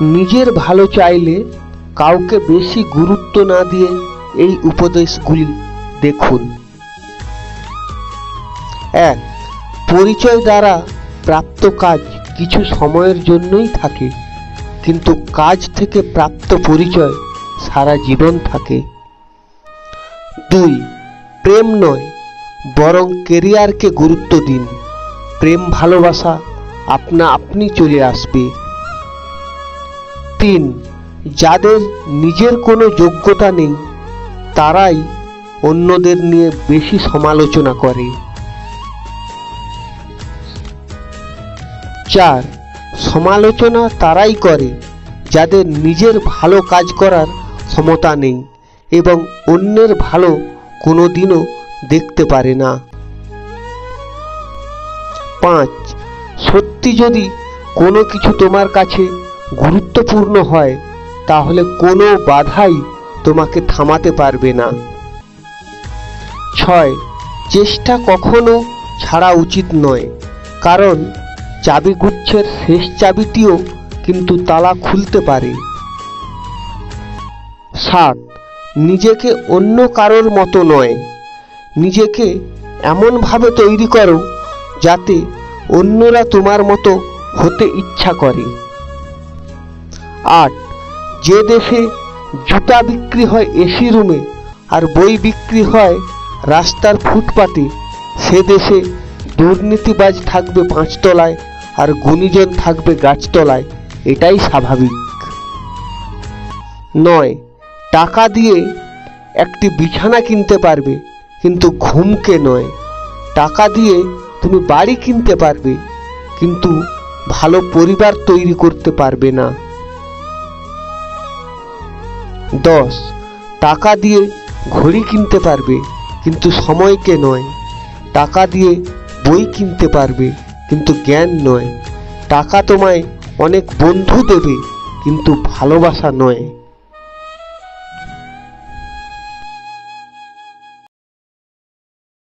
নিজের ভালো চাইলে কাউকে বেশি গুরুত্ব না দিয়ে এই উপদেশগুলি দেখুন। এক, পরিচয় দ্বারা প্রাপ্ত কাজ কিছু সময়ের জন্যই থাকে, কিন্তু কাজ থেকে প্রাপ্ত পরিচয় সারা জীবন থাকে। দুই, প্রেম নয়, বরং কেরিয়ারকে গুরুত্ব দিন। প্রেম ভালোবাসা আপনা আপনি চলে আসবে। তিন। যাদের নিজের কোনো যোগ্যতা নেই, তারাই অন্যদের নিয়ে বেশি সমালোচনা করে। চার। সমালোচনা তারাই করে যাদের নিজের ভালো কাজ করার ক্ষমতা নেই এবং অন্যের ভালো কোনোদিনও দেখতে পারে না। পাঁচ। সত্যি যদি কোনো কিছু তোমার কাছে গুরুত্বপূর্ণ হয়, তাহলে কোনো বাধাই তোমাকে থামাতে পারবে না। ছয়, চেষ্টা কখনো ছাড়া উচিত নয়, কারণ চাবিগুচ্ছের শেষ চাবিটিও কিন্তু তালা খুলতে পারে। সাত, নিজেকে অন্য কারোর মতো নয়, নিজেকে এমনভাবে তৈরি করো যাতে অন্যরা তোমার মতো হতে ইচ্ছা করে। আট যে দেশে জুতা বিক্রি হয় এসি রুমে আর বই বিক্রি হয় রাস্তার ফুটপাতে, সে দেশে দুর্নীতিবাজ থাকবে পাঁচতলায় আর গুণীজন থাকবে গাছতলায়, এটাই স্বাভাবিক। নয়, টাকা দিয়ে একটি বিছানা কিনতে পারবে, কিন্তু ঘুমকে নয়। টাকা দিয়ে তুমি বাড়ি কিনতে পারবে, কিন্তু ভালো পরিবার তৈরি করতে পারবে না। দশ। টাকা দিয়ে ঘড়ি কিনতে পারবে, কিন্তু সময়কে নয়। টাকা দিয়ে বই কিনতে পারবে, কিন্তু জ্ঞান নয়। টাকা তোমায় অনেক বন্ধু দেবে, কিন্তু ভালোবাসা নয়।